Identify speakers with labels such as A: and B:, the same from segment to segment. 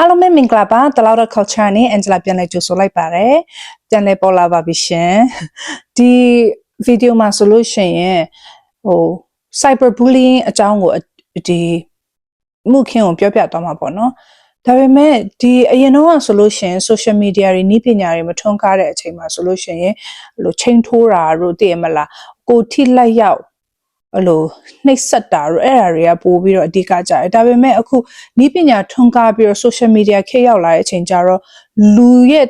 A: အားလုံးပဲမင်္ဂလာပါတလောက်တော့ culture နဲ့ Angela ပြန်လည်ကြိုဆိုလိုက်ပါတယ်ပြန်လည်ပေါ်လာပါပြီရှင်ဒီဗီဒီယိုမှာဆိုလို့ရှိရင်ဟို cyber bullying အကြောင်းကိုဒီမှုခင်းကိုပြောပြသွားမှာပေါ့နော်ဒါပေမဲ့ဒီအရင်တော့ဆိုလို့ရှိရင် social media တွေနည်းပညာတွေမထွန်းကားတဲ့အချိန်မှာဆိုလို့ရှိရင်ဟိုချိန်ထိုးတာတို့တည်ရမလားကိုထိလိုက်ရောက် အဲ့လိုနှိပ်စက်တာတို့အဲ့ဒါတွေကပို့ပြီးတော့အဓိကကြတယ်ဒါပေမဲ့အခုနီးပညာထွန်းကားပြီးတော့ social media ခေတ်ရောက်လာတဲ့အချိန်ကျတော့လူရဲ့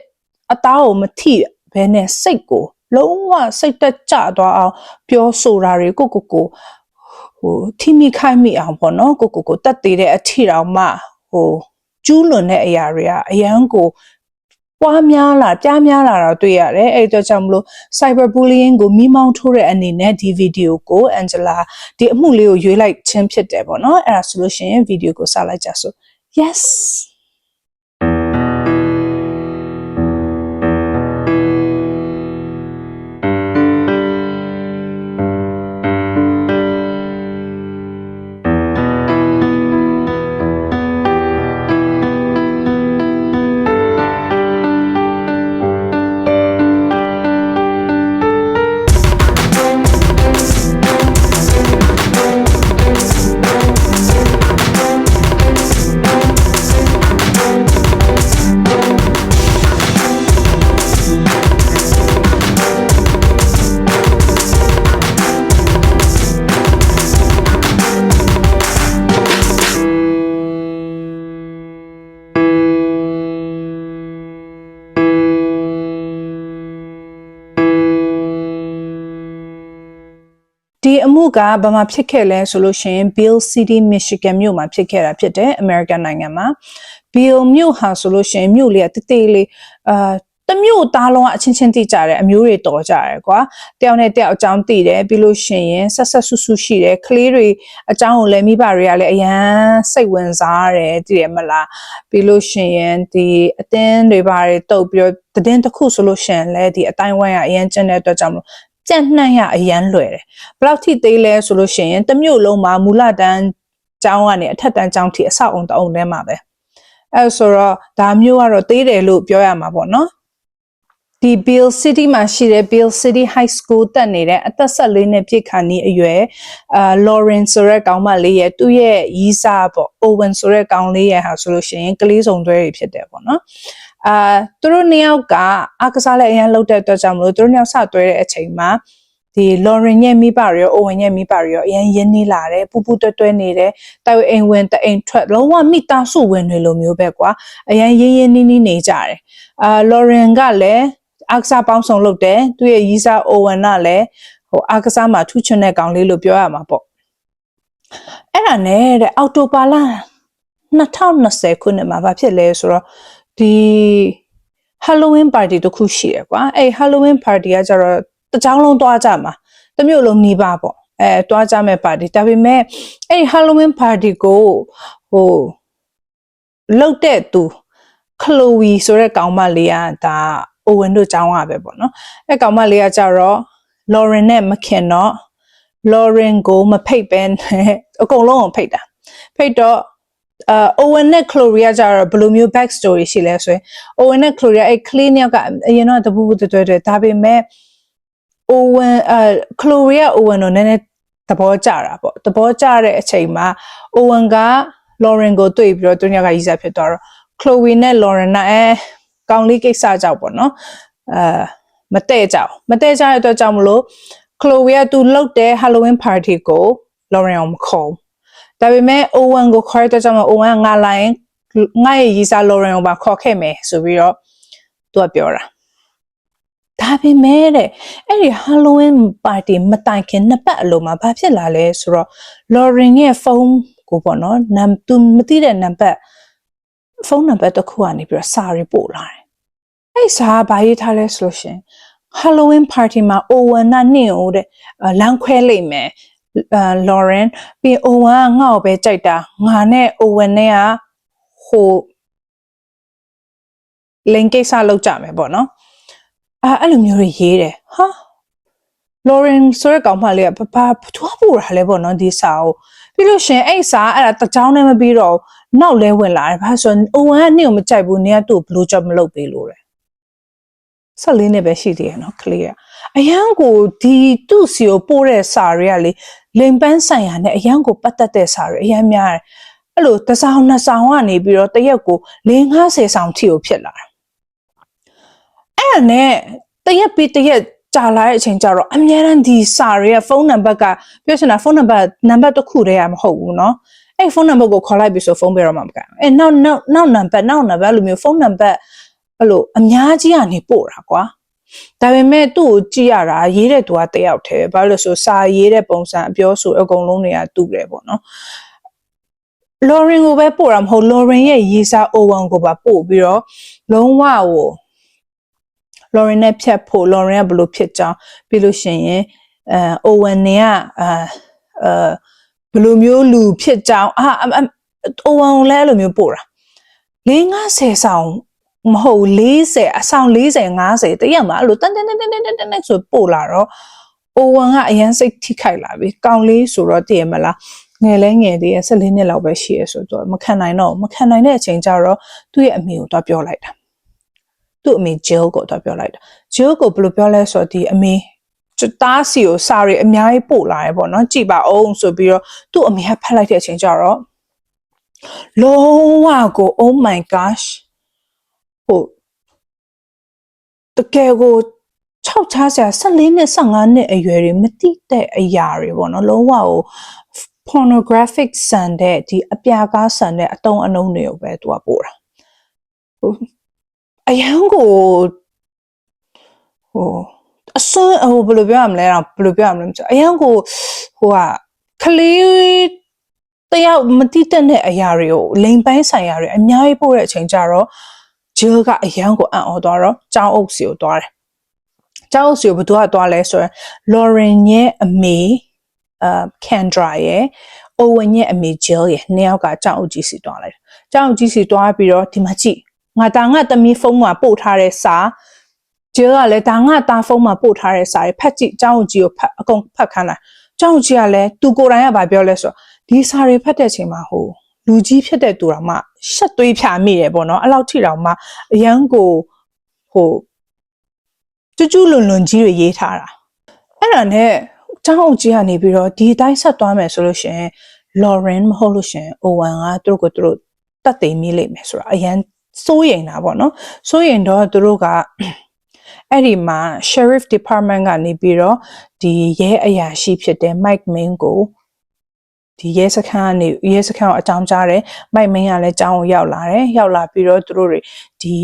A: အသားကိုမထိဘဲနဲ့စိတ်ကိုလုံးဝစိတ်တက်ကြသွားအောင်ပြောဆိုတာတွေကိုကိုကိုဟိုထိမိခိုက်မိအောင်ပေါ့နော်ကိုကိုကိုတက်သေးတဲ့အထီတောင်မှဟိုကျူးလွန်တဲ့အရာတွေကအရန်ကို ပွားများလာကြားများလာတော့တွေ့ရတယ်အဲ့တော့ကြောင့်မလို့ cyber bullying ကိုမိမောင်းထိုးတဲ့အနေနဲ့ဒီဗီဒီယိုကို Angela ဒီအမှုလေးကိုရွေးလိုက်ခြင်းဖြစ်တယ်ပေါ့နော်အဲ့ဒါဆိုလို့ရှိရင်ဗီဒီယိုကိုစလိုက်ကြစို့ yes ဒီအမှုကဘာမှဖြစ်ခဲ့လဲဆိုလို့ရှိရင် Bill City Michigan မြို့မှာဖြစ်ခဲ့တာဖြစ်တယ်အမေရိကန်နိုင်ငံမှာ Bill မြို့ဟာဆိုလို့ရှိရင်မြို့လေးကတိတိလေးအာတမျိုးသားလုံးကအချင်းချင်းတိကြတယ်အမျိုးတွေတော်ကြတယ်ကွာတယောက်နဲ့တယောက်အကြောင်းသိတယ်ပြီးလို့ရှိရင်ဆက်ဆက်ဆူဆူရှိတယ်ကလေးတွေအကြောင်းကိုလည်းမိဘတွေကလည်းအရန်စိတ်ဝင်စားတယ်သိရမလားပြီးလို့ရှိရင်ဒီအတင်းတွေဘာတွေတုတ်ပြီးတော့တည်င်းတစ်ခုဆိုလို့ရှိရင်လည်းဒီအတိုင်းဝိုင်းကအရန်ကျန်တဲ့အတွက်ကြောင့်မလို့ ကြက်နှံ့ရအရန်လွယ်တယ်ဘယ်လောက်ထိသေးလဲဆိုလို့ရှိရင်တစ်မျိုးလုံးမှာမူလတန်းကျောင်းကနေအထက်တန်းကျောင်းထိအဆောက်အုံတအုံထဲမှာပဲအဲဆိုတော့ဒါမျိုးကတော့သေးတယ်လို့ပြောရမှာပေါ့နော်ဒီ Bill City မှာရှိတဲ့ Bill City High School တက်နေတဲ့အသက်14နှစ်ပြည့်ခါနီးအရွယ်အာ Lauren ဆိုတဲ့ကောင်မလေးရဲ့သူ့ရဲ့ရီးစားပေါ့ Owen ဆိုတဲ့ကောင်လေးရဲ့ဟာဆိုလို့ရှိရင်ကလေးစုံတွဲတွေဖြစ်တယ်ပေါ့နော် အာသူတို့နှစ်ယောက်ကအားကစားလည်းအရင်လှုပ်တဲ့အတွက်ကြောင့်မလို့သူတို့နှစ်ယောက်စတွဲတဲ့အချိန်မှာဒီ Lauren ရဲ့မိဘတွေရော Owen ရဲ့မိဘတွေရောအရင်ရင်းနှီးလာတယ်ပူပူတွဲတွဲနေတယ်တိုင်အိမ်ဝင်တအိမ်ထွက်လုံးဝမိသားစုဝင်တွေလိုမျိုးပဲကွာအရင်ရင်းရင်းနှီးနှီးနေကြတယ်အာ Lauren ကလည်းအားကစားပေါင်းစုံလုပ်တယ်သူရဲ့ရီးစား Owen ကလည်းဟိုအားကစားမှာထူးချွန်တဲ့ကောင်လေးလို့ပြောရမှာပေါ့အဲ့ဒါနဲ့တဲ့အော်တိုပါလာ2020ခုနှစ်မှာဘာဖြစ်လဲဆိုတော့ ဒီ Halloween party တစ်ခုရှိတယ်ကွာအဲ့ Halloween party ကကျတော့တကြောင်လုံးသွားကြမှာတစ်မျိုးလုံးနှီးပါပေါ့အဲသွားကြမဲ့ party ဒါပေမဲ့အဲ့ Halloween party ကိုဟိုလုတ်တဲ့သူခလိုဝီဆိုတဲ့ကောင်မလေးကဒါအိုဝင်တို့ကျောင်းကပဲပေါ့နော်အဲ့ကောင်မလေးကကြတော့ Lauren နဲ့မခင်တော့ Lauren ကိုမဖိတ်ပဲနဲ့အကုန်လုံးကိုဖိတ်တာဖိတ်တော့ အာ Owen နဲ့ Chloe ကကြတော့ဘယ်လိုမျိုး back story ရှိလဲဆိုရင် Owen နဲ့ Chloe အဲ့ clean ယောက်ကအရင်တော့တပူပူတွဲတွဲဒါပေမဲ့ Owen အာ Chloe က Owen ကိုနည်းနည်းသဘောကျတာပေါ့သဘောကျတဲ့အချိန်မှာ Owen က Lauren ကိုတွေ့ပြီးတော့သူညောက်ကရီးစားဖြစ်သွားတော့ Chloe နဲ့ Lauren ကအဲကောင်းလေးကိစ္စကြောက်ပေါ့နော်အာမတဲ့ကြောက်မတဲ့ကြတဲ့အတွက်ကြောင့်မလို့ Chloe ကသူလှုပ်တဲ့ Halloween party ကို Lauren အောင်မခေါ် ဒါပေမဲ့ Owen ကိုခေါ်တဲ့အတွက်ကြောင့်မလို့ Owen ကငါလာရင်ငါရဲ့ရီးစား Lauren ကိုပါခေါ်ခဲ့မယ်ဆိုပြီးတော့သူကပြောတာဒါပေမဲ့တဲ့အဲ့ဒီ Halloween party မတိုင်ခင်နှစ်ပတ်အလိုမှာဘာဖြစ်လာလဲဆိုတော့ Lauren ရဲ့ဖုန်းကိုပေါ့နော်နံသူမသိတဲ့နံပါတ်ဖုန်းနံပါတ်တစ်ခုကနေပြီးတော့စာရီပို့လာတယ်အဲ့စာကဘာရေးထားလဲဆိုလို့ရှရင် Halloween party မှာ Owen ကနှင့်ဦးတဲ့လမ်းခွဲလိုက်မယ် အာ Lauren ပြီး Owen ကငါ့ကိုပဲကြိုက်တာငါနဲ့ Owen နဲ့ကဟိုလိန်ကိစ္စလောက်ကြမယ်ပေါ့နော်အဲအဲ့လိုမျိုးတွေရေးတယ်ဟာ Lauren ဆိုတဲ့ကောင်မလေးကဘာဘာထွားပူတာလဲပေါ့နော်ဒီစာကိုပြီးလို့ရှရင်အဲ့စာအဲ့ဒါတကြောင်းနဲ့မပြီးတော့ဘူးနောက်လဲဝင်လာတယ်ဘာဆိုအိုဝမ်ကနေ့ကိုမကြိုက်ဘူးနေကသူ့ဘလို့ကြောင့်မလုပ်ပေးလို့လေဆက်လေးနဲ့ပဲရှိသေးတယ်နော်ကလေးက အရန်ကိုဒီသူ့စီကိုပို့တဲ့စာတွေကလေလိမ်ပန်းဆိုင်ရာနဲ့အရန်ကိုပတ်သက်တဲ့စာတွေအရန်များတယ်အဲ့လိုတစ်ဆောင်နှစ်ဆောင်ကနေပြီးတော့တရက်ကို50ဆောင်ထိကိုဖြစ်လာတယ်အဲ့ဒါနဲ့တရက်ပြီးတရက်ကြာလာတဲ့အချိန်ကျတော့အများရန်ဒီစာတွေရဲ့ဖုန်းနံပါတ်ကပြောချင်တာဖုန်းနံပါတ်နံပါတ်တစ်ခုတည်းကမဟုတ်ဘူးเนาะအဲ့ဖုန်းနံပါတ်ကိုခေါ်လိုက်ပြီဆိုဖုန်းပေးတော့မှမကအဲ့နောက်နောက်နောက်နံပါတ်နောက်နံပါတ်လိုမျိုးဖုန်းနံပါတ်အဲ့လိုအများကြီးကနေပို့တာကွာ ဒါပေမဲ့သူ့ကိုကြည့်ရတာရေးတဲ့သူကတယောက်တည်းဘာလို့လဲဆိုစာရေးတဲ့ပုံစံအပြောဆိုအကုန်လုံးတွေကတူတယ်ပေါ့နော်လော်ရင်ကိုပဲပို့တာမဟုတ်လော်ရင်ရဲ့ရေးစာအိုဝန်ကိုပါပို့ပြီးတော့လုံးဝကိုလော်ရင်နဲ့ဖြတ်ဖို့လော်ရင်ကဘလို့ဖြစ်ကြောင်းပြီးလို့ရှိရင်အဲအိုဝန်နေကအာအဲဘယ်လိုမျိုးလူဖြစ်ကြောင်းအာအိုဝန်ကိုလည်းအဲ့လိုမျိုးပို့တာ50ဆောင် မဟုတ်40အဆောင်40 50တရက်မှာအဲ့လိုတန်တန်တန်တန်တန်တန်ဆိုပို့လာတော့အိုဝန်ကအရန်စိတ်ထိခိုက်လာပြီကောင်းလေးဆိုတော့တည်ရမလားငယ်လဲငယ်သေးရဲ့14နှစ်လောက်ပဲရှိရဆိုတော့မခံနိုင်တော့မခံနိုင်တဲ့အချိန်ကျတော့သူ့ရဲ့အမေကိုတော့ပြောလိုက်တာသူ့အမေဂျယ်ကိုတော့ပြောလိုက်တာဂျယ်ကိုဘယ်လိုပြောလဲဆိုတော့ဒီအမေတားစီကိုစာရီအများကြီးပို့လာရပေါ့နော်ကြည်ပါအောင်ဆိုပြီးတော့သူ့အမေကဖတ်လိုက်တဲ့အချိန်ကျတော့လုံးဝကို oh my gosh ဟိုတကယ်ကို6ချားဆရာ14နှစ်15နှစ်အရွယ်တွေမတိတဲ့အရာတွေပေါ့နော်လုံးဝကို pornographic ဆန်တဲ့ဒီအပြာကားဆန်တဲ့အတုံးအနှုံးတွေကိုပဲသူကပို့တာဟိုအယံကိုဟိုအစွန်းဟိုဘယ်လိုပြောရမလဲတော့ဘယ်လိုပြောရမလဲမသိအယံကိုဟိုကကလေးတယောက်မတိတက်တဲ့အရာတွေကိုလိန်ပိုင်းဆိုင်ရာတွေအများကြီးပို့တဲ့အချိန်ကျတော့ ဂျယ်ကအရန်ကိုအံ့ဩသွားတော့ကျောင်းအုပ်စီကိုသွားတယ်။ကျောင်းအုပ်စီကိုဘယ်သူကသွားလဲဆိုရင် Lauren ရဲ့အမေအာ Kendra ရဲ့ Owen ရဲ့အမေ Jill ရဲ့နှစ်ယောက်ကကျောင်းအုပ်ကြီးစီသွားလိုက်တယ်။ကျောင်းအုပ်ကြီးစီသွားပြီးတော့ဒီမှာကြည့်ငါတာငါသမီးဖုန်းမှာပို့ထားတဲ့စာဂျယ်ကလည်းဒါငါတာဖုန်းမှာပို့ထားတဲ့စာတွေဖတ်ကြည့်ကျောင်းအုပ်ကြီးကိုဖတ်အကုန်ဖတ်ခိုင်းလိုက်ကျောင်းအုပ်ကြီးကလည်းသူကိုယ်တိုင်ကဗာပြောလဲဆိုတော့ဒီစာတွေဖတ်တဲ့အချိန်မှာဟို လူကြီးဖြစ်တဲ့သူတော်မှရှက်သွေးဖြာမိတယ်ပေါ့နော်အဲ့လောက်ထိတောင်မှအရန်ကိုဟိုကျူးကျူးလွန်လွန်ကြီးတွေရေးထားတာအဲ့ဒါနဲ့ကျောင်းအုပ်ကြီးကနေပြီးတော့ဒီအတိုင်းဆက်သွားမယ်ဆိုလို့ရှိရင် Lauren မဟုတ်လို့ရှိရင် Owen ကသူတို့ကိုသူတို့တတ်သိမ်းမိလိမ့်မယ်ဆိုတာအရန်စိုးရိမ်တာပေါ့နော်စိုးရိမ်တော့သူတို့ကအဲ့ဒီမှာ sheriff department ကနေပြီးတော့ဒီရဲအရာရှိဖြစ်တဲ့ Mike Main ကို ဒီရဲစခန်းကနေရဲစခန်းကိုအကြောင်းကြားတယ်မိုက်မင်းကလည်းကျောင်းကိုရောက်လာတယ်ရောက်လာပြီးတော့သူတို့တွေဒီ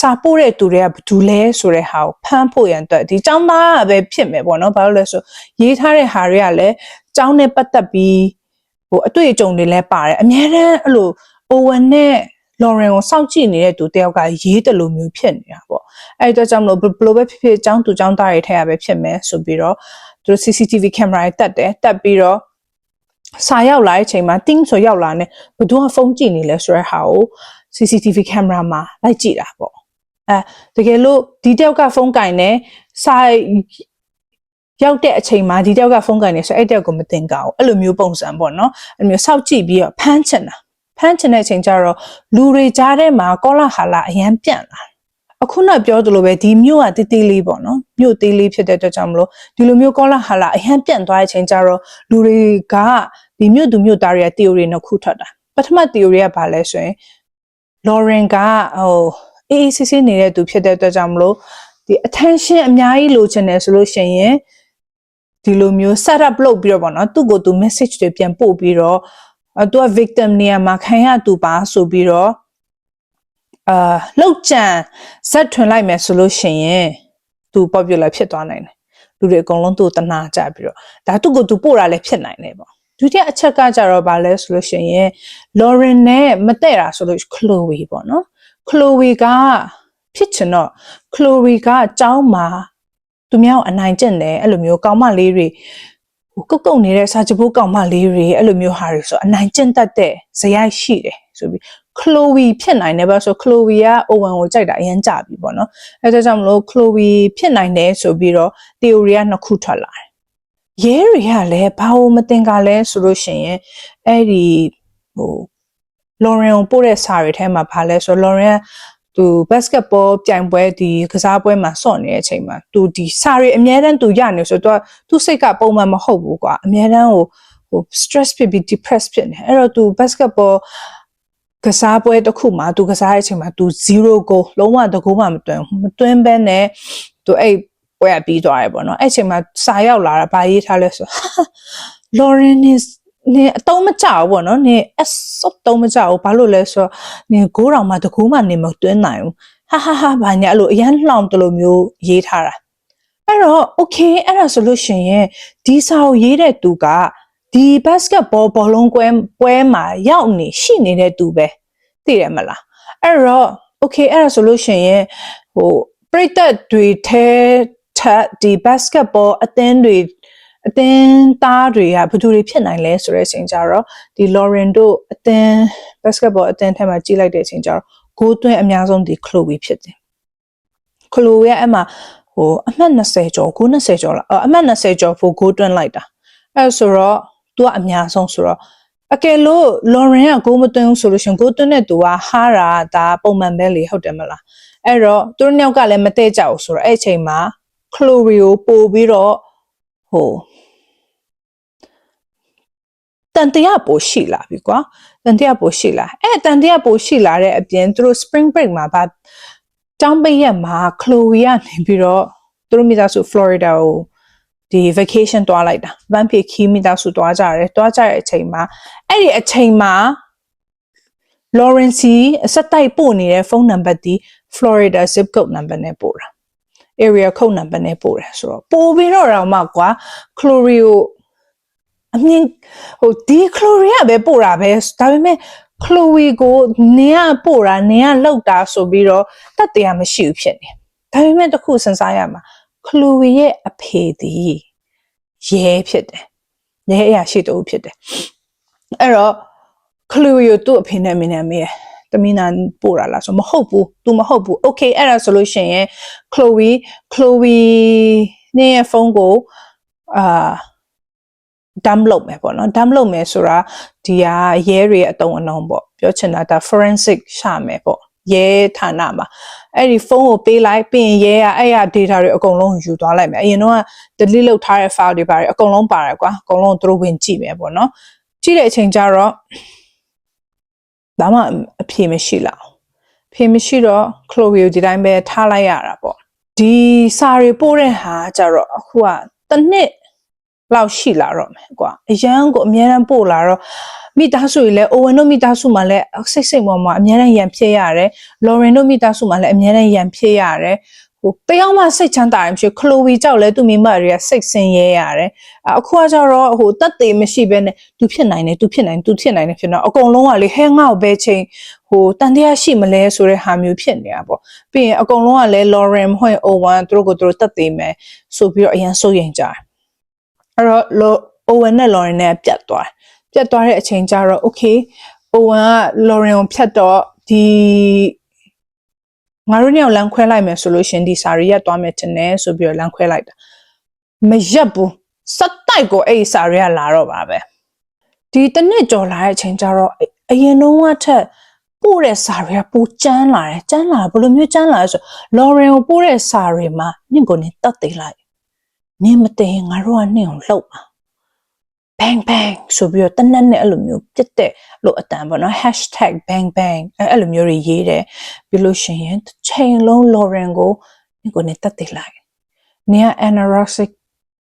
A: စာပို့တဲ့သူတွေကဘာတူလဲဆိုတဲ့ဟာကိုဖမ်းဖို့ရန်အတွက်ဒီကျောင်းသားကပဲဖြစ်မယ်ပေါ့နော်ဘာလို့လဲဆိုရေးထားတဲ့ဟာတွေကလည်းကျောင်းနဲ့ပတ်သက်ပြီးဟိုအတွေ့အကြုံတွေလည်းပါတယ်အများတန်းအဲ့လို Owen နဲ့လော်ရင်ကိုစောင့်ကြည့်နေတဲ့သူတယောက်ကရေးတယ်လို့မျိုးဖြစ်နေတာပေါ့အဲ့အတွက်ကြောင့်မလို့ဘလို့ပဲဖြစ်ဖြစ်ចောင်းသူចောင်းသားတွေထဲရပဲဖြစ်မယ်ဆိုပြီးတော့သူတို့ CCTV camera တွေတက်တယ်တက်ပြီးတော့ စာရောက်လာတဲ့အချိန်မှာတင်းဆိုရောက်လာနေဘယ်သူကဖုန်းကြည့်နေလဲဆိုတဲ့ဟာကို CCTV camera မှာလိုက်ကြည့်တာပေါ့အဲတကယ်လို့ဒီတယောက်ကဖုန်းကင်နေစာရောက်တဲ့အချိန်မှာဒီတယောက်ကဖုန်းကင်နေဆိုအဲ့တယောက်ကိုမတင်ကြဘူးအဲ့လိုမျိုးပုံစံပေါ့နော်အဲ့လိုမျိုးစောက်ကြည့်ပြီးတော့ဖမ်းချင်တာဖမ်းချင်တဲ့အချိန်ကျတော့လူတွေကြားထဲမှာကောလာဟာလာအရန်ပြန့်လာအခုနောက်ပြောသလိုပဲဒီမြို့ကတိတိလေးပေါ့နော်မြို့သေးလေးဖြစ်တဲ့အတွက်ကြောင့်မလို့ဒီလိုမျိုးကောလာဟာလာအရန်ပြန့်သွားတဲ့အချိန်ကျတော့လူတွေက ဒီမြို့သူမြို့သားတွေက theory နှစ်ခုထွက်တာပထမ theory ကဘာလဲဆိုရင် Lauren ကဟိုအေးအေးဆေးဆေးနေတဲ့သူဖြစ်တဲ့အတွက်ကြောင့်မလို့ဒီ attention အများကြီးလိုချင်တယ်ဆိုလို့ရှိရင်ဒီလိုမျိုး set up လုပ်ပြီးတော့ပေါ့နော်သူ့ကိုသူ message တွေပြန်ပို့ပြီးတော့အဲသူက victim နေရာမှာခံရသူပါဆိုပြီးတော့အာလောက်ကြံဇက်ထွင်လိုက်မယ်ဆိုလို့ရှိရင်သူ popular ဖြစ်သွားနိုင်တယ်လူတွေအကုန်လုံးသူ့တနာကြပြီးတော့ဒါသူ့ကိုသူပို့တာလည်းဖြစ်နိုင်တယ်ပေါ့ ဒုတိယအချက်ကကြတော့ဗာလဲဆိုလို့ရှိရင် Lauren နဲ့မတည့်တာဆိုလို့ Chloe ပေါ့နော် Chloe ကဖြစ်ချင်တော့ Chloe ကအเจ้าမှာသူများကိုအနိုင်ကျင့်တယ်အဲ့လိုမျိုးကောင်းမလေးတွေဟိုကုတ်ကုတ်နေတဲ့စာချဖို့ကောင်းမလေးတွေအဲ့လိုမျိုးဟာတွေဆိုအနိုင်ကျင့်တတ်တဲ့ဇယိုက်ရှိတယ်ဆိုပြီး Chloe ဖြစ်နိုင်တယ်ပါဆို Chloe က Owen ကိုကြိုက်တာအရင်ကြပြီပေါ့နော်အဲဒါကြောင့်မလို့ Chloe ဖြစ်နိုင်တယ်ဆိုပြီးတော့ theory ကနှစ်ခုထွက်လာတယ် ရဲတွေကလည်းဘာလို့မတင်ကလဲဆိုလို့ရှိရင်အဲ့ဒီဟိုလော်ရင်ကိုပို့တဲ့စာတွေထဲမှာဘာလဲဆိုတော့လော်ရင်ကသူဘတ်စကတ်ဘောပြိုင်ပွဲဒီကစားပွဲမှာစော့နေတဲ့အချိန်မှာသူဒီစာတွေအများတန်းသူရနေဆိုတော့သူစိတ်ကပုံမှန်မဟုတ်ဘူးကွာအများတန်းဟိုဟို stress ဖြစ်ပြီး depressed ဖြစ်နေအဲ့တော့သူဘတ်စကတ်ဘောကစားပွဲတစ်ခုမှာသူကစားတဲ့အချိန်မှာသူ0 goal လုံးဝတကူမှမတွင်းမတွင်းဘဲနဲ့သူအဲ့ ပွဲကပြီးသွားတယ်ပေါ့နော်အဲ့အချိန်မှာစာရောက်လာတာဗာရေးထားလဲဆို Lauren is နေအတုံးမကြောက်ပေါ့နော်နေအစောတုံးမကြောက်ဘာလို့လဲဆိုတော့နေကိုးတော်မှာတကူမှနေမတွင်းနိုင်ဘူးဟာဟာဟာဘာညာအဲ့လိုအရန်လှောင်တလို့မျိုးရေးထားတာအဲ့တော့ okay အဲ့ဒါဆိုလို့ရှိရင်ဒီစာကိုရေးတဲ့သူကဒီ basketball ဘောလုံးကွဲပွဲမှာရောက်နေရှိနေတဲ့သူပဲသိတယ်မလားအဲ့တော့ okay အဲ့ဒါဆိုလို့ရှိရင်ဟိုပြိသက်တွေထဲ ထက်ဒီ basketball အသင်းတွေအသင်းသားတွေကဘယ်သူတွေဖြစ်နိုင်လဲဆိုတဲ့အချိန်ကျတော့ဒီ Lauren တို့အသင်း basketball အသင်းထဲမှာကြီးလိုက်တဲ့အချိန်ကျတော့ဂိုးသွင်းအများဆုံးဒီ Chloe ဖြစ်တယ်။ Chloe ရဲ့အဲ့မှာဟိုအမှတ်20ကျော်ဂိုး20ကျော်လားအမှတ်20ကျော်ဖို့ဂိုးသွင်းလိုက်တာ။အဲ့ဆိုတော့ तू ကအများဆုံးဆိုတော့အကယ်လို့ Lauren ကဂိုးမသွင်းဘူးဆိုလို့ရှင်ဂိုးသွင်းတဲ့သူကဟာတာဒါပုံမှန်ပဲလေဟုတ်တယ်မလား။အဲ့တော့သူတို့နှစ်ယောက်ကလည်းမတည့်ကြဘူးဆိုတော့အဲ့အချိန်မှာ Chloe ကိုပို့ပြီးတော့ဟိုတန်တရားပိုရှိလာပြီကွာတန်တရားပိုရှိလာအဲ့တန်တရားပိုရှိလာတဲ့အပြင်သူတို့ spring break မှာဗာတောင်းပိတ်ရက်မှာ Chloe ကနေပြီးတော့သူတို့မိသားစု Florida ကိုဒီ vacation တွားလိုက်တာဗန်ပြေခီးမိသားစုတွားကြတယ်တွားကြတဲ့အချိန်မှာအဲ့ဒီအချိန်မှာ Lawrence အဆက်တိုက်ပို့နေတဲ့ဖုန်းနံပါတ်ဒီ Florida zip code number နဲ့ပို့တာ area code number နဲ့ပို့တယ်ဆိုတော့ပို့ပြီးတော့တော့မှကွာ Chloe ကိုအမြင်ဟိုဒီ Chloe ကပဲပို့တာပဲဒါပေမဲ့ Chloe ကိုနင်ကပို့တာနင်ကလောက်တာဆိုပြီးတော့တတ်တရားမရှိဘူးဖြစ်နေဒါပေမဲ့တခုစဉ်းစားရမှာ Chloe ရဲ့အဖေဒီရဲဖြစ်တယ်ရဲအရာရှိတူဖြစ်တယ်အဲ့တော့ Chloe ကိုသူ့အဖေနဲ့မင်းနဲ့မေးတယ် တမီနာပို့တာလားဆိုမဟုတ်ဘူး तू မဟုတ်ဘူး okay အဲ့ဒါဆိုလို့ရှိရင် Chloe Chloe နဲ့ဖုန်းကိုအာ dump လုပ်မယ်ပေါ့နော် dump လုပ်မယ်ဆိုတာဒီဟာရဲတွေအတုံအနှုံပေါ့ပြောချင်တာဒါ forensic ရှာမယ်ပေါ့ရဲဌာနမှာအဲ့ဒီဖုန်းကိုပေးလိုက်ပြီးရင်ရဲကအဲ့ရ data တွေအကုန်လုံးယူသွားလိုက်မယ်အရင်တော့ delete လုပ်ထားတဲ့ file တွေပါတယ်အကုန်လုံးပါတယ်ကွာအကုန်လုံးသူတို့ဝင်ကြည့်မယ်ပေါ့နော်ကြည့်တဲ့အချိန်ကျတော့ ဒါမှအဖြေမရှိလောက်အဖြေမရှိတော့ Chloe ကိုဒီတိုင်းပဲထားလိုက်ရတာပေါ့ဒီစာတွေပို့တဲ့ဟာကျတော့အခုကတစ်နှစ်လောက်ရှိလာတော့မယ်ကွာအရန်ကိုအများအားပို့လာတော့မိသားစုတွေလည်းအိုဝင်တို့မိသားစုမှာလည်းစိတ်စိတ်ပေါ်မှာအများအားရန်ဖြစ်ရတယ်လော်ရင်တို့မိသားစုမှာလည်းအများအားရန်ဖြစ်ရတယ် ဟိုတယောက်မှစိတ်ချမ်းသာရင်ဖြစ်ခလိုဝီကြောက်လဲသူမိမတွေကစိတ်ဆင်းရဲရတယ်အခုကကျတော့ဟိုတတ်သေးမရှိဘဲနဲ့သူဖြစ်နိုင်တယ်သူဖြစ်နိုင်သူဖြစ်နိုင်တယ်ဖြစ်တော့အကုန်လုံးကလေဟဲငေါ့ဘဲချိန်ဟိုတန်တရားရှိမလဲဆိုတဲ့ဟာမျိုးဖြစ်နေတာပေါ့ပြီးရင်အကုန်လုံးကလည်း Lauren ဟွင့် O1 သူတို့ကိုသူတို့တတ်သေးမယ်ဆိုပြီးတော့အရင်စိုးရင်ကြတယ်အဲ့တော့ Owen နဲ့ Lauren နဲ့ပြတ်သွားပြတ်သွားတဲ့အချိန်ကျတော့ okay Owen က Lauren ကိုဖြတ်တော့ဒီ ငါတို့ညောင်လမ်းခွဲလိုက်မယ်ဆိုလို့ရှင်ဒီစာရီရက်သွားမယ်တင်တယ်ဆိုပြီးတော့လမ်းခွဲလိုက်တာမရက်ဘူးစက်တိုက်ကိုအဲ့ဒီစာရီကလာတော့ပါပဲဒီတစ်နှစ်ကျော်လာတဲ့အချိန်ကျတော့အရင်တော့ကထက်ပို့တဲ့စာတွေကပိုကျန်းလာတယ်ကျန်းလာဘယ်လိုမျိုးကျန်းလာလဲဆိုလော်ရင်ကိုပို့တဲ့စာတွေမှာညင်ကိုနေတတ်သိလိုက်နင်းမသိရင်ငါတို့ကနှင်းအောင်လှုပ်ပါ bang bang ဆိုပြီးတော့တနက်နဲ့အဲ့လိုမျိုးပြစ်တဲ့လို့အတန်ပေါ့နော် #bang bang အဲ့လိုမျိုးတွေရေးတယ်ပြီးလို့ရှိရင်တစ်ချိန်လုံး Lauren ကိုဒီကိုနေတက်တည်လိုက်နေက anorexic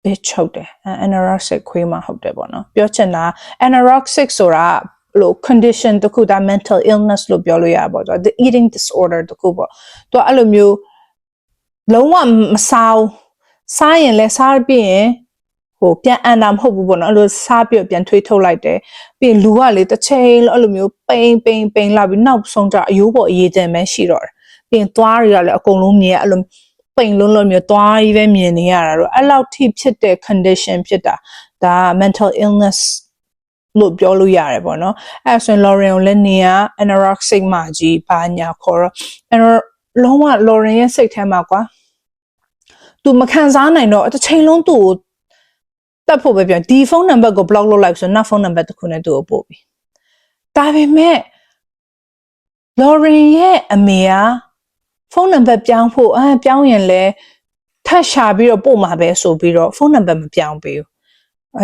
A: bitch ဟုတ်တယ် anorexic ခွေးမဟုတ်တယ်ပေါ့နော်ပြောချင်တာ anorexic ဆိုတာလို့ condition တခုဒါ mental illness လို့ပြောလို့ရပါတော့ the eating disorder တခုပေါ့သူအဲ့လိုမျိုးလုံးဝမစားစားရင်လည်းစားပြီးရင် ဟိုပြန်အန်တာမဟုတ်ဘူးပေါ့နော်အဲ့လိုစားပြီးပြန်ထွေးထုတ်လိုက်တယ်ပြီးရင်လူကလေတစ်ချိန်အဲ့လိုမျိုးပိန်ပိန်ပိန်လာပြီးနောက်ဆုံးကြအယိုးပေါ်အရေးတန်ပဲရှိတော့တယ်ပြီးရင်သွားတွေကလည်းအကုန်လုံးမြင်အဲ့လိုပိန်လုံးလုံးမျိုးသွားကြီးပဲမြင်နေရတာတော့အဲ့လောက်ထိဖြစ်တဲ့ condition ဖြစ်တာဒါ mental illness လို့ပြောလို့ရတယ်ပေါ့နော်အဲ့ဆိုရင် Lauren ကိုလည်းနေရ anorexic မှကြီးဘာညာခေါ်တော့အဲ့တော့လုံးဝ Lauren ရဲ့စိတ်ထဲမှာကွာသူမခံစားနိုင်တော့တစ်ချိန်လုံးသူ့ကို တက်ဖို့ပဲပြောဒီဖုန်းနံပါတ်ကို block လုပ်လိုက်ဆိုတော့နောက်ဖုန်းနံပါတ်တစ်ခုနဲ့သူ့ကိုပို့ပြီဒါပေမဲ့ Lauren ရဲ့အမေကဖုန်းနံပါတ်ပြောင်းဖို့အဲပြောင်းရင်လဲထပ်ရှာပြီးတော့ပို့မှာပဲဆိုပြီးတော့ဖုန်းနံပါတ်မပြောင်းပေးဘူး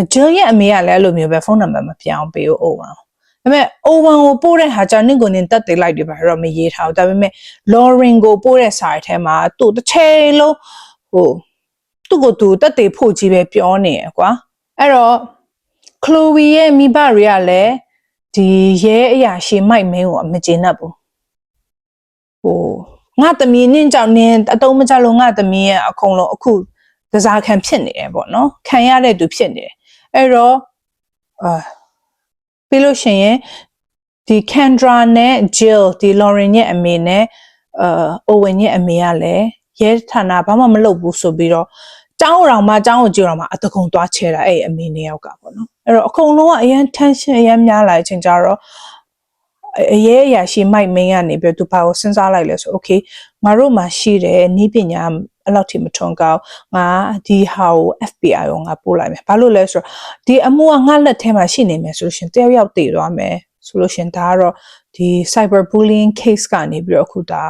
A: အဂျယ်ရဲ့အမေကလည်းအဲ့လိုမျိုးပဲဖုန်းနံပါတ်မပြောင်းပေးဘူးအိုဝမ်ဒါပေမဲ့အိုဝမ်ကိုပို့တဲ့ဟာကြောင့်နင့်ကိုနင်တက်သေးလိုက်တယ်ပါတော့မရေးထားဘူးဒါပေမဲ့ Lauren ကိုပို့တဲ့စာထဲမှာသူ့တစ်ချိန်လုံးဟို သူ့ကိုသူတက်သေးဖို့ကြီးပဲပြောနေရကွာအဲ့တော့ Chloe ရဲ့မိဘတွေကလည်းဒီရဲအရာရှိမိုက်မင်းကိုမကျေနပ်ဘူးဟိုငါသမီးနင့်ကြောင့်နင်းအတုံးမကြလို့ငါသမီးရဲ့အကုန်လုံးအခုကစားခံဖြစ်နေတယ်ပေါ့နော်ခံရတဲ့သူဖြစ်နေတယ်အဲ့တော့အာပြီးလို့ရှိရင်ဒီ Kendra နဲ့ Jill ဒီ Lauren ရဲ့အမေနဲ့အာ Owen ရဲ့အမေကလည်းရဲဌာနဘာမှမလုပ်ဘူးဆိုပြီးတော့ ကျောင်းတော်မှာကျောင်းကိုကြည့်တော့မှအတကုံသွားချဲတာအဲ့ဒီအမေနှစ်ယောက်ကပေါ့နော်အဲ့တော့အကုန်လုံးကအရန် tension အရန်များလာတဲ့အချိန်ကျတော့အရေးအရာရှိမိုက်မင်းကနေပြီးတော့သူဘာကိုစဉ်းစားလိုက်လဲဆို okay ငါတို့မှာရှိတဲ့နီးပညာအဲ့လောက်ထိမထွန်ကောင်းငါဒီဟာကို FBI ကိုငါပို့လိုက်မယ်ဘာလို့လဲဆိုတော့ဒီအမှုကငါလက်ထဲမှာရှိနေမယ်ဆိုလို့ရှရင်တယောက်ယောက်တည်သွားမယ်ဆိုလို့ရှရင်ဒါကတော့ဒီ cyber bullying case ကနေပြီးတော့အခုဒါ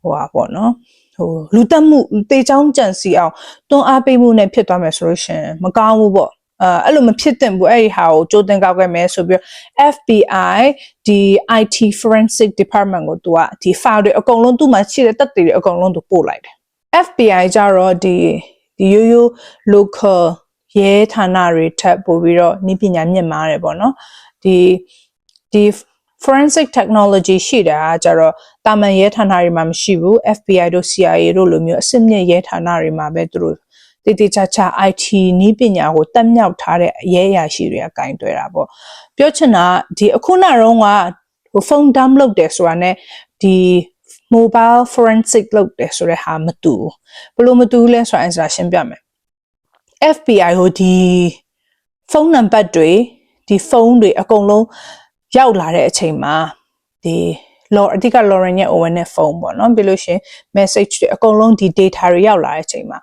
A: ဟိုပါပေါ့နော် ဟိုလူတက်မှုတေချောင်းကြံစီအောင်တွန်းအားပေးမှုနဲ့ဖြစ်သွားမယ်ဆိုလို့ရှရင်မကောင်းဘူးပေါ့အဲအဲ့လိုမဖြစ်သင့်ဘူးအဲ့ဒီဟာကိုကြိုတင်ကောက်ခဲ့မယ်ဆိုပြီးတော့ FBI ဒီ IT forensic department ကိုသူကဒီ file တွေအကုန်လုံးသူ့မှာရှိတဲ့တက်တွေတွေအကုန်လုံးသူပို့လိုက်တယ် FBI ကြတော့ဒီဒီရိုးရိုး local ရဲဌာနတွေထပ်ပို့ပြီးတော့နည်းပညာမြင့်မားတယ်ပေါ့နော်ဒီဒီ forensic technology ရှိတာကကြတော့တာမန်ရဲဌာနတွေမှာမရှိဘူး FBI တို့ CIA တို့လိုမျိုးအစစ်မြစ်ရဲဌာနတွေမှာပဲသူတို့တည်တည်ချာချာ IT နည်းပညာကိုတက်မြောက်ထားတဲ့ရဲအရာရှိတွေကကင်တွဲတာပေါ့ပြောချင်တာဒီအခုနောက်တော့ကဟိုဖုန်း dump လုပ်တယ်ဆိုတာ ਨੇ ဒီ mobile forensic လုပ်တယ်ဆိုတဲ့ဟာမတူဘူးဘယ်လိုမတူလဲဆိုတာအစားရှင်းပြမယ် FBI ကိုဒီဖုန်းနံပါတ်တွေဒီဖုန်းတွေအကုန်လုံး ရောက်လာတဲ့အချိန်မှာဒီလော်အဓိက Lauren ရဲ့ Owen နဲ့ဖုန်းပေါ့နော်ပြီးလို့ရှရင် message တွေအကုန်လုံးဒီ data တွေရောက်လာတဲ့အချိန်မှာ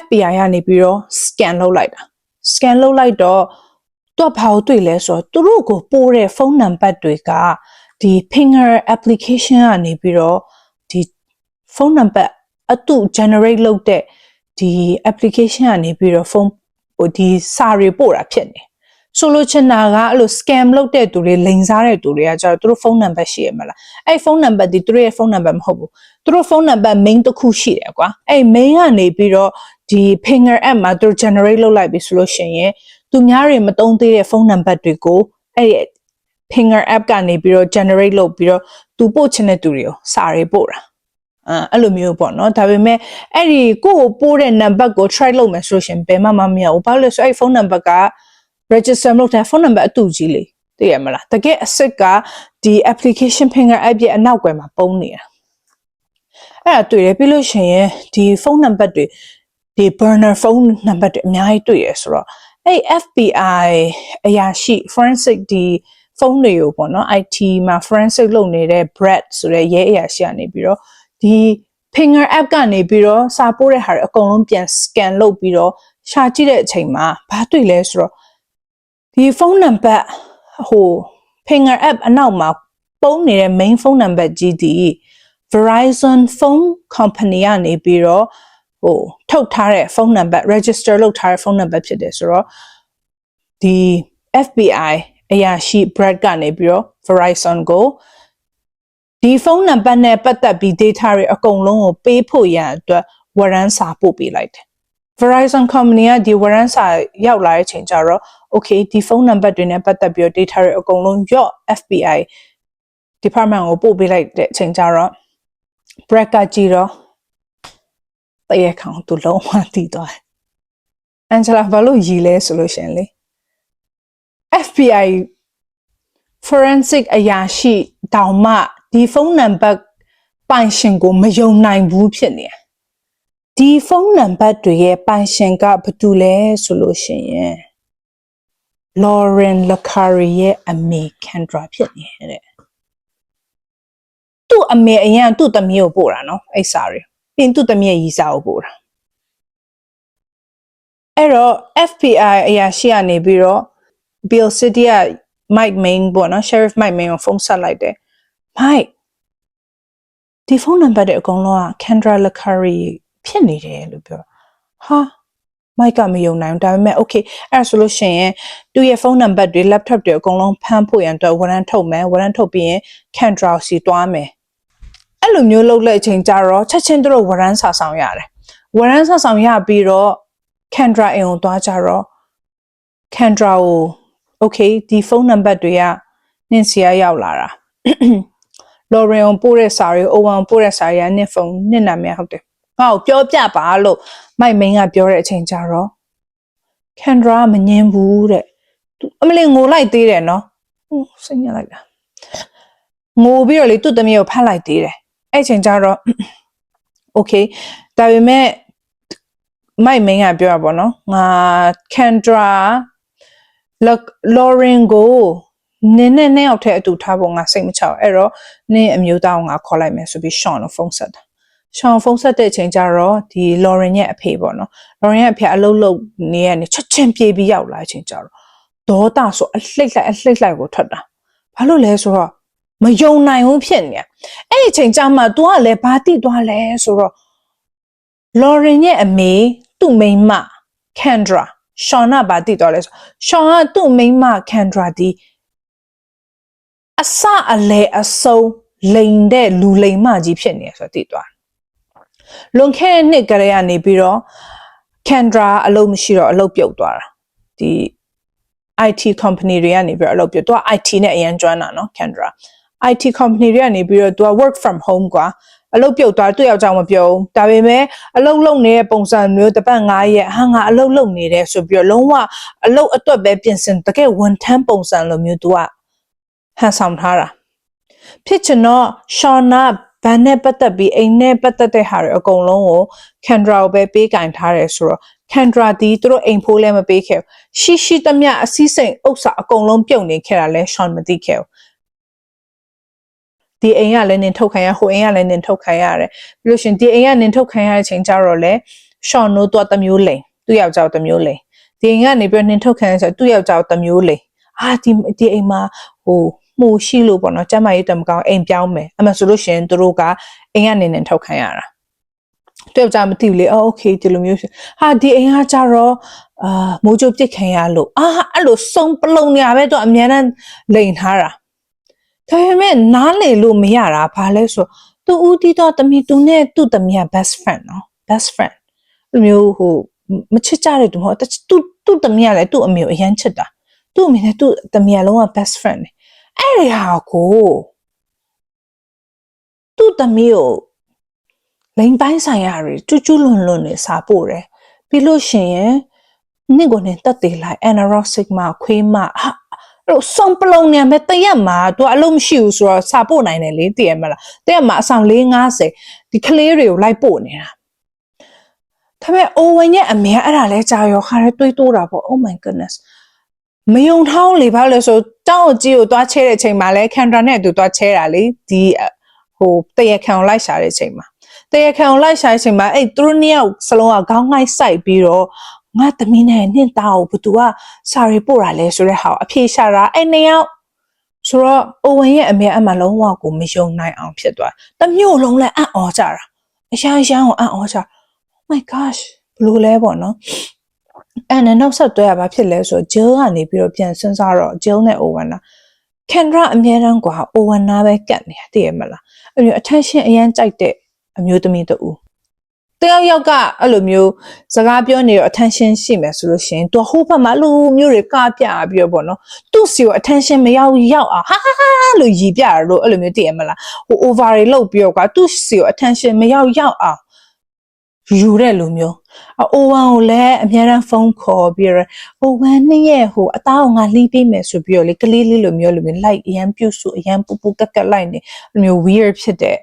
A: FBI ကနေပြီးတော့ scan လုပ်လိုက်တာ scan လုပ်လိုက်တော့သူကဘာကိုတွေ့လဲဆိုတော့သူတို့ကိုပို့တဲ့ဖုန်းနံပါတ်တွေကဒီ finger application ကနေပြီးတော့ဒီဖုန်းနံပါတ်အတု generate လုပ်တဲ့ဒီ application ကနေပြီးတော့ဖုန်းဟိုဒီစာတွေပို့တာဖြစ်နေ ဆိုလိုချင်တာကအဲ့လို scam လုပ်တဲ့သူတွေလိန်စားတဲ့သူတွေကကျတော့သူတို့ဖုန်းနံပါတ်ရှိရမလားအဲ့ဖုန်းနံပါတ်ဒီသူတို့ရဲ့ဖုန်းနံပါတ်မဟုတ်ဘူးသူတို့ဖုန်းနံပါတ် main တစ်ခုရှိတယ်ကွာအဲ့ main ကနေပြီးတော့ဒီ finger app မှာသူ generate လုပ်လိုက်ပြီဆိုလို့ရှိရင်သူများတွေမတုံးသေးတဲ့ဖုန်းနံပါတ်တွေကိုအဲ့ finger app ကနေပြီးတော့ generate လုပ်ပြီးတော့သူပို့ချင်တဲ့သူတွေကိုစာတွေပို့တာအဲအဲ့လိုမျိုးပေါ့နော်ဒါပေမဲ့အဲ့ဒီကိုကိုပို့တဲ့ number ကို try လုပ်မယ်ဆိုလို့ရှရင်ဘယ်မှမမရဘူးဘာလို့လဲဆိုအဲ့ phone number က register လုပ်တဲ့ phone number အတူကြီးလေသိရမလားတကယ်အစ်စ်ကဒီ application finger app ရဲ့အနောက်ကွယ်မှာပုံနေတာအဲ့ဒါတွေ့တယ်ပြီးလို့ရှိရင်ဒီ phone number တွေဒီ burner phone number တွေအများကြီးတွေ့ရဆိုတော့အဲ့ FBI အရာရှိ forensic ဒီဖုန်းတွေကိုပေါ့နော် IT မှာ forensic လုပ်နေတဲ့ Brad ဆိုတဲ့ရဲအရာရှိကနေပြီးတော့ဒီ finger app ကနေပြီးတော့စာပို့တဲ့ဟာတွေအကုန်လုံးပြန် scan လုပ်ပြီးတော့ရှာကြည့်တဲ့အချိန်မှာဘာတွေ့လဲဆိုတော့ ဒီဖုန်းနံပါတ်ဟို finger app အနောက်မှာပုံနေတဲ့ main phone number ကြီးဒီ Verizon phone company ကနေပြီးတော့ဟိုထုတ်ထားတဲ့ဖုန်းနံပါတ် register လုပ်ထားတဲ့ဖုန်းနံပါတ်ဖြစ်တယ်ဆိုတော့ဒီ FBI အရာရှိ Brad ကနေပြီးတော့ Verizon ကိုဒီဖုန်းနံပါတ်နဲ့ပတ်သက်ပြီး data တွေအကုန်လုံးကိုပေးဖို့ရန်အတွက် warrant စာပို့ပေးလိုက်တယ် Verizon company ကဒီ warrant စာရောက်လာတဲ့အချိန်ကျတော့ okay ဒီဖုန်းနံပါတ်တွေနဲ့ပတ်သက်ပြီးတော့ data တွေအကုန်လုံးရော့ FBI department ကိုပို့ပေးလိုက်တဲ့အချိန်ကျတော့ Brad ကကြည့်တော့တရေခေါင်သူလုံးဝတည်သွားတယ် Angela ဘာလို့ရည်လဲဆိုလို့ရှရင်လေ FBI forensic အရာရှိတောင်မှဒီဖုန်းနံပါတ်ပိုင်ရှင်ကိုမယုံနိုင်ဘူးဖြစ်နေတယ်ဒီဖုန်းနံပါတ်တွေရဲ့ပိုင်ရှင်ကဘာတူလဲဆိုလို့ရှိရင် Lauren Lacari ရဲ့အမေ Kendra ဖြစ်နေတဲ့သူ့အမေအရင်သူ့သမီးကိုပို့တာနော်အဲ့စာတွေပြီးရင်သူ့သမီးရဲ့ရီစာကိုပို့တာအဲ့တော့ FBI အရာရှိကနေပြီးတော့ Bill City က Mike Main ပေါ့နော် Sheriff Mike Main ကိုဖုန်းဆက်လိုက်တယ် Mike ဒီဖုန်းနံပါတ်တွေအကုန်လုံးက Kendra Lacari ဖြစ်နေတယ်လို့ပြောဟာ Mike ကမယုံနိုင်ဘူးဒါပေမဲ့ okay အဲ့ဒါဆိုလို့ရှိရင်သူ့ရဲ့ဖုန်းနံပါတ်တွေ laptop တွေအကုန်လုံးဖမ်းဖို့ရန်အတွက်ဝရမ်းထုတ်မယ်ဝရမ်းထုတ်ပြီးရင် Kendra စီတွားမယ်အဲ့လိုမျိုးလုပ်လိုက်ချိန်ကျတော့ချက်ချင်းသူတို့ဝရမ်းစာဆောင်ရတယ်ဝရမ်းစာဆောင်ရပြီးတော့ Kendra အိမ်ကိုတွားကြတော့ Kendra ကို okay ဒီဖုန်းနံပါတ်တွေကနင့်စီရရောက်လာတာ Lauren ကိုပို့တဲ့စာတွေ Owen ကိုပို့တဲ့စာတွေကနင့်ဖုန်းနင့်နာမည်ဟုတ်တယ်ငါ့ကိုပြောပြပါလို့ မိုက်မင်းကပြောတဲ့အချိန်ကျတော့ Kendra ကမငင်းဘူးတဲ့သူအမလင်ငိုလိုက်သေးတယ်နော်ဟိုစိတ်ညစ်လိုက်တာငိုပြီးတော့လေသူ့သမီးကိုဖတ်လိုက်သေးတယ်အဲ့အချိန်ကျတော့ okay ဒါပေမဲ့မိုက်မင်းကပြောတာပေါ့နော်ငါ Kendra Lauren ကိုနင်းနဲ့နှစ်ယောက်တည်းအတူထားဖို့ငါစိတ်မချဘူးအဲ့တော့နင်းအမျိုးသားကိုငါခေါ်လိုက်မယ်ဆိုပြီး Sean ကိုဖုန်းဆက်တာ ရှောင်းဖုန်းဆက်တဲ့အချိန်ကျတော့ဒီ Lauren ရဲ့အဖေပေါ့နော် Lauren ရဲ့အဖေအလုပ်လုပ်နေရနေချက်ချင်းပြေးပြီးရောက်လာတဲ့အချိန်ကျတော့ဒေါသဆိုအလှိတ်လိုက်အလှိတ်လိုက်ကိုထွက်တာဘာလို့လဲဆိုတော့မယုံနိုင်ဘူးဖြစ်နေအဲ့ဒီအချိန်ကျမှ तू ကလည်းဘာတိသွားလဲဆိုတော့ Lauren ရဲ့အမေသူ့မိန်းမ Kendra ရှောင်းကဘာတိသွားလဲဆိုရှောင်းကသူ့မိန်းမ Kendra ဒီအစအလဲအဆုံးလိန်တဲ့လူလိန်မကြီးဖြစ်နေရဆိုတော့တိသွား လွန်ခဲ့တဲ့နှစ်ကလေးကနေပြီးတော့ကန်ဒရာအလုပ်မရှိတော့အလုပ်ပြုတ်သွားတာဒီ IT company တွေကနေပြီးတော့အလုပ်ပြုတ်သူက IT နဲ့အရန်ကျွမ်းတာနော်ကန်ဒရာ IT company တွေကနေပြီးတော့သူက work from home ကွာအလုပ်ပြုတ်သွားသူ့ယောက်ျားမပြုံးဒါပေမဲ့အလုပ်လုပ်နေတဲ့ပုံစံမျိုးတပတ်9ရက်ဟာငါအလုပ်လုပ်နေတယ်ဆိုပြီးတော့လုံးဝအလုပ်အတွက်ပဲပြင်ဆင်တကယ်ဝန်ထမ်းပုံစံလိုမျိုးသူကဟန်ဆောင်ထားတာဖြစ်ချင်တော့ Shawn up ဘန်နဲ့ပတ်သက်ပြီးအိမ်နဲ့ပတ်သက်တဲ့ဟာတွေအကုန်လုံးကို Kendra ကိုပဲပေးကင်ထားတယ်ဆိုတော့ Kendra ဒီသူတို့အိမ်ဖိုးလည်းမပေးခဲ့ဘူးရှိရှိသမျှအစည်းစိမ်ဥစ္စာအကုန်လုံးပြုတ်နေခဲ့တာလဲ Sean မသိခဲ့ဘူးဒီအိမ်ကလည်းနင်ထုတ်ခံရဟိုအိမ်ကလည်းနင်ထုတ်ခံရတယ်ပြီးလို့ရှရင်ဒီအိမ်ကနင်ထုတ်ခံရတဲ့ချိန်ကျတော့လေ Sean တို့တော့တစ်မျိုးလိန်သူ့ယောက်ျားတစ်မျိုးလိန်ဒီအိမ်ကနေပြီးနင်ထုတ်ခံရဆိုသူ့ယောက်ျားတစ်မျိုးလိန်အာဒီဒီအိမ်မှာဟို မှုရှိလို့ပေါ့နော်ကျမရေးတမကောင်အိမ်ပြောင်းမယ်အမှဆိုလို့ရှင်သူတို့ကအိမ်ကနေနေထုတ်ခံရတာတောက်ကြမသိဘူးလေအော်โอเคဒီလိုမျိုးဟာဒီအိမ်ကကြတော့အာမိုးကြိုပြစ်ခံရလို့အာအဲ့လိုစုံပလုံနေရပဲသူအများနဲ့လိန်ထားတာဒါပေမဲ့နားလေလို့မရတာဘာလဲဆိုသူဦးတီတော့တမီသူနဲ့သူ့တမီက best friend နော် best friend လိုမျိုးဟိုမချစ်ကြတဲ့သူမဟုတ်သူသူ့တမီကလည်းသူ့အမေကိုအရန်ချစ်တာသူ့အမေနဲ့သူ့တမီကလုံးဝ best friend အဲ့ဒီဟာကိုသူ့သမီးကိုလိန်ပိုင်းဆိုင်ရာတွေကျွကျွလွန်လွန်နေစာပို့တယ်ပြီးလို့ရှိရင်နှစ်ကိုနေတက်သေးလိုက် anorexic မှာခွေးမဟာအဲ့လိုစုံပလုံနေမဲ့တရက်မှာ तू အလုံးမရှိဘူးဆိုတော့စာပို့နိုင်တယ်လေတည့်ရမလားတရက်မှာအဆောင်450ဒီကလေးတွေကိုလိုက်ပို့နေတာဒါပေမဲ့ Owen ရဲ့အမေကအဲ့ဒါလဲကြာရောခါရဲတွေးတိုးတာပေါ့ oh my goodness မယုံထောင်းလေဘာလို့လဲဆိုတောင်းအကြီးကိုသွားချဲတဲ့ချိန်မှာလဲကန်ဒရာနဲ့အတူသွားချဲတာလေဒီဟိုတရခံကိုလိုက်ရှာတဲ့ချိန်မှာတရခံကိုလိုက်ရှာတဲ့ချိန်မှာအဲ့သူတို့နှစ်ယောက်စလုံးကခေါင်းငိုက်စိုက်ပြီးတော့ငါသမီးနဲ့နှင့်သားကိုဘသူကစာရီပို့တာလဲဆိုတဲ့ဟာကိုအဖြေရှာတာအဲ့နှစ်ယောက်ဆိုတော့အိုဝင်ရဲ့အမေအမှလုံးဝကိုမယုံနိုင်အောင်ဖြစ်သွားတမျိုးလုံးလဲအံ့ဩကြတာအရှာရှမ်းကိုအံ့ဩကြ Oh my gosh ဘလို့လဲပေါ့နော် အဲ့နဲ့နောက်ဆက်တွဲရပါဖြစ်လဲဆိုဂျယ်ကနေပြီးတော့ပြန်စဉ်းစားတော့ဂျယ်နဲ့အိုဝမ်နာကန်ဒရာအမြဲတမ်းကွာအိုဝမ်နာပဲကတ်နေတာသိရမလားအဲ့လို attention အရန်ကြိုက်တဲ့အမျိုးသမီးတူတယောက်ယောက်ကအဲ့လိုမျိုးစကားပြောနေတော့ attention ရှိမယ်ဆိုလို့ရှိရင်သူဟိုဘက်မှာလူမျိုးတွေကပြပြီးတော့ပေါ့နော်သူ့စီကို attention မရောက်ရောက်အောင်ဟာဟာဟာလို့ရည်ပြရလို့အဲ့လိုမျိုးသိရမလားဟို over တွေလုပ်ပြီးတော့ကွာသူ့စီကို attention မရောက်ရောက်အောင်ယူတဲ့လူမျိုး အိုဝမ်ကိုလည်းအများရန်ဖုန်းခေါ်ပြီးတော့အိုဝမ်နှစ်ရဲ့ဟိုအသားကိုငါလှီးပေးမယ်ဆိုပြီးတော့လေကလေးလေးလိုမျိုးလိုမျိုး like အရန်ပြုတ်ဆိုအရန်ပူပူကက်ကက်လိုက်နေလိုမျိုး weird ဖြစ်တဲ့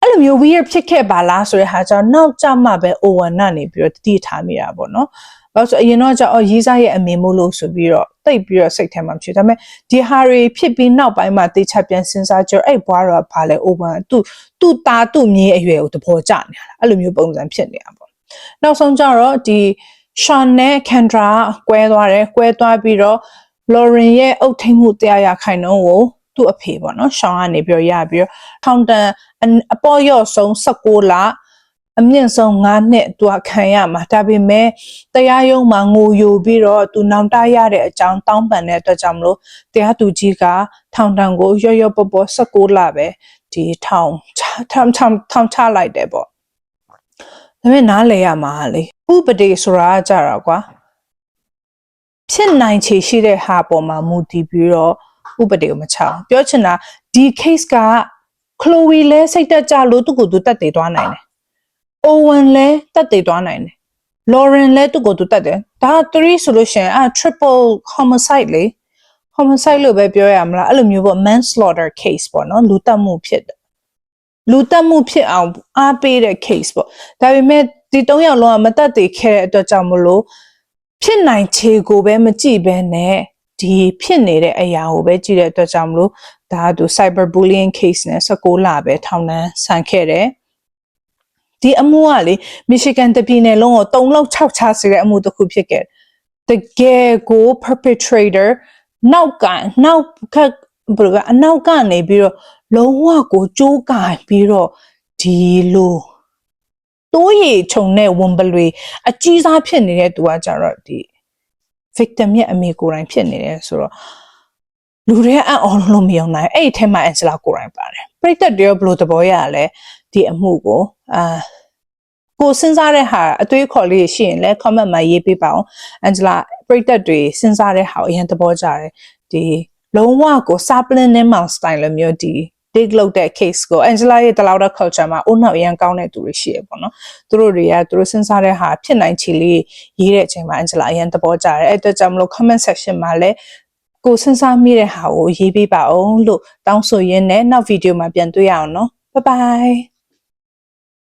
A: အဲ့လိုမျိုး weird ဖြစ်ခဲ့ပါလားဆိုတဲ့ဟာကြောင့်နောက်ကြမှပဲအိုဝမ်ကနေပြီးတော့တတိထားမိတာပေါ့နော်ဘာလို့ဆိုအရင်တော့ကျအော်ရေးစားရဲ့အမေမို့လို့ဆိုပြီးတော့တိတ်ပြီးတော့စိတ်ထဲမှာဖြစ်ဒါပေမဲ့ဒီဟာတွေဖြစ်ပြီးနောက်ပိုင်းမှာတေချပြန်စဉ်းစားကြအဲ့ဘွားတော့ဘာလဲအိုဝမ်သူ့သူ့သားသူ့မြေးအရွယ်ကိုသဘောကျနေတာအဲ့လိုမျိုးပုံစံဖြစ်နေတာပေါ့ နောက်ဆုံးကျတော့ဒီ Sean နဲ့ Kendra ကွဲသွားတယ်ကွဲသွားပြီးတော့ Lauren ရဲ့အုတ်ထိန်မှုတရားရခိုင်နှုန်းကိုသူ့အဖေပေါ့နော် Sean ကနေပြီးတော့ရပြီးတော့ထောင်တန်အပေါ်ရော့ဆုံး16လအမြင့်ဆုံး9နှစ်သူကခံရမှာဒါပေမဲ့တရားရုံးမှာငိုယိုပြီးတော့သူနောင်တရတဲ့အကြောင်းတောင်းပန်တဲ့အတွက်ကြောင့်မလို့တရားသူကြီးကထောင်တန်ကိုရော့ရော့ပေါ်ပေါ်16လပဲဒီထောင်ထောင်ထောင်ထောင်ချလိုက်တယ်ပေါ့ ဒါပေမဲ့နားလေရမှာလေဥပဒေဆိုတာကကြတာကွာဖြစ်နိုင်ချေရှိတဲ့ဟာပေါ်မှာမူတည်ပြီးတော့ဥပဒေကိုမချအောင်ပြောချင်တာဒီ case က Chloe လဲစိတ်တက်ကြလို့သူ့ကိုယ်သူတက်တည်သွားနိုင်တယ်။ Owen လဲတက်တည်သွားနိုင်တယ်။ Lauren လဲသူ့ကိုယ်သူတက်တယ်။ဒါက3ဆိုလို့ရှိရင်အာ triple homicide လေ homicide လို့ပဲပြောရမလားအဲ့လိုမျိုးပေါ့ manslaughter case ပေါ့နော်လူတက်မှုဖြစ်တယ်။ လူတက်မှုဖြစ်အောင်အားပေးတဲ့ case ပေါ့။ဒါပေမဲ့ဒီ၃ယောက်လုံးကမတက်တည်ခဲ့တဲ့အတွက်ကြောင့်မလို့ဖြစ်နိုင်ခြေကိုပဲမကြည့်ဘဲနဲ့ဒီဖြစ်နေတဲ့အရာကိုပဲကြည့်တဲ့အတွက်ကြောင့်မလို့ဒါကသူ cyber bullying case နဲ့16လပဲထောင်ဒဏ်ဆန်ခဲ့တယ်ဒီအမှုကလေ Michigan တပြည်နယ်လုံးကို3လောက်6ချစေတဲ့အမှုတစ်ခုဖြစ်ခဲ့တကယ်ကို perpetrator နောက်ကနောက်ခက် ဘယ်လိုကအနောက်ကနေပြီးတော့လုံးဝကိုကြိုးကင်ပြီးတော့ဒီလိုတိုးရီခြုံတဲ့ဝန်ပလွေအကြီးစားဖြစ်နေတဲ့သူကကြတော့ဒီ victim ရဲ့အမေကိုယ်တိုင်ဖြစ်နေတယ်ဆိုတော့လူတွေကအံ့ဩလို့မယုံနိုင်အဲ့ဒီထဲမှာ Angela ကိုယ်တိုင်ပါတယ်ပြိတ္တတွေဘယ်လိုသဘောရလဲဒီအမှုကိုအာကိုစဉ်းစားတဲ့ဟာအတွေးခေါ်လေးရှိရင်လည်း comment မှာရေးပေးပါအောင် Angela ပြိတ္တတွေစဉ်းစားတဲ့ဟာကိုအရင်သဘောကျတယ်ဒီ လုံးဝကို sapling နဲ့ mount style လိုမျိုးဒီ dig လုပ်တဲ့ case ကို Angela ရဲ့ Delaware culture မှာအုံနောက်အရင်ကောင်းတဲ့သူတွေရှိရပေါ့နော်သူတို့တွေကသူတို့စဉ်းစားတဲ့ဟာဖြစ်နိုင်ချေလေးရေးတဲ့အချိန်မှာ Angela အရင်သဘောကျတယ်အဲ့အတွက်ကြောင့်မလို့ comment section မှာလည်းကိုစဉ်းစားမိတဲ့ဟာကိုရေးပေးပါအောင်လို့တောင်းဆိုရင်းနဲ့နောက်ဗီဒီယိုမှာပြန်တွေ့ရအောင်နော် bye bye